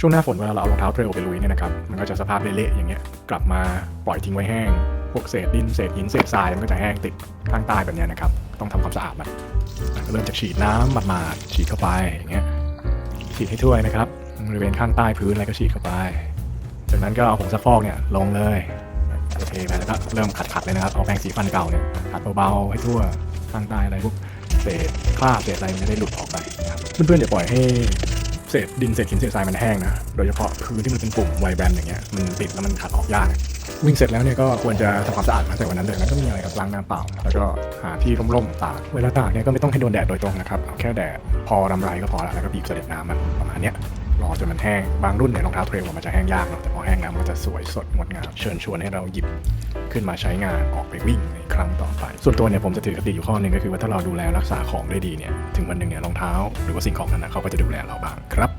ช่วงหน้าฝนเวลาเราเอารองเท้าเทรลไปลุยเนี่ยนะครับมันก็จะสภาพเละๆอย่างเงี้ยกลับมาปล่อยทิ้งไว้แห้ง พวกเศษดินเศษหินเศษทรายมันก็จะแห้งติดข้างใต้แบบนี้นะครับ ต้องทำความสะอาดมันก็เริ่มจากฉีดน้ำหมาดๆฉีดเข้าไปอย่างเงี้ยฉีดให้ทั่วนะครับบริเวณข้างใต้พื้นอะไรก็ฉีดเข้าไป จากนั้นก็เอาผงซักฟอกเนี่ยลงเลยโอเคไปแล้วก็เริ่มขัดๆเลยนะครับเอาแปรงสีฟันเก่าเนี่ยขัดเบาๆให้ทั่วข้างใต้อะไรพวกเศษคราบเศษอะไรมันจะได้หลุดออกไปนะครับเพื่อนๆอย่าปล่อยให้ เศษดินเศษหินเศษทรายมันแห้งนะ โดยเฉพาะพื้นที่มันเป็นปุ่มไวแบนอย่างเงี้ยมันติดแล้วมันขัดออกยาก วิ่งเสร็จแล้วเนี่ยก็ควรจะทำความสะอาดมาแต่วันนั้นเลยแล้วก็มีอะไรกับล้างน้ำเปล่า แล้วก็หาที่ร่มๆตากเวลาตากเนี่ยก็ไม่ต้องให้โดนแดดโดยตรงนะครับเอาแค่แดดพอรำไรก็พอละแล้วก็บีบเสด็จน้ำมันประมาณเนี้ย รอจนมันแห้ง บางรุ่นเนี่ยรองเท้าเทรลมันจะแห้งยากเนาะแต่พอแห้งแล้วมันจะสวยสดงดงามเชิญชวนให้เราหยิบขึ้นมาใช้งานออกไปวิ่งในครั้งต่อไป ส่วนตัวเนี่ยผมจะถือคติอยู่ข้อหนึ่งก็คือว่าถ้าเราดูแลรักษาของได้ดีเนี่ยถึงวันหนึ่งเนี่ยรองเท้า หรือว่าสิ่งของนั้นนะเขาก็จะดูแลเราบ้างครับ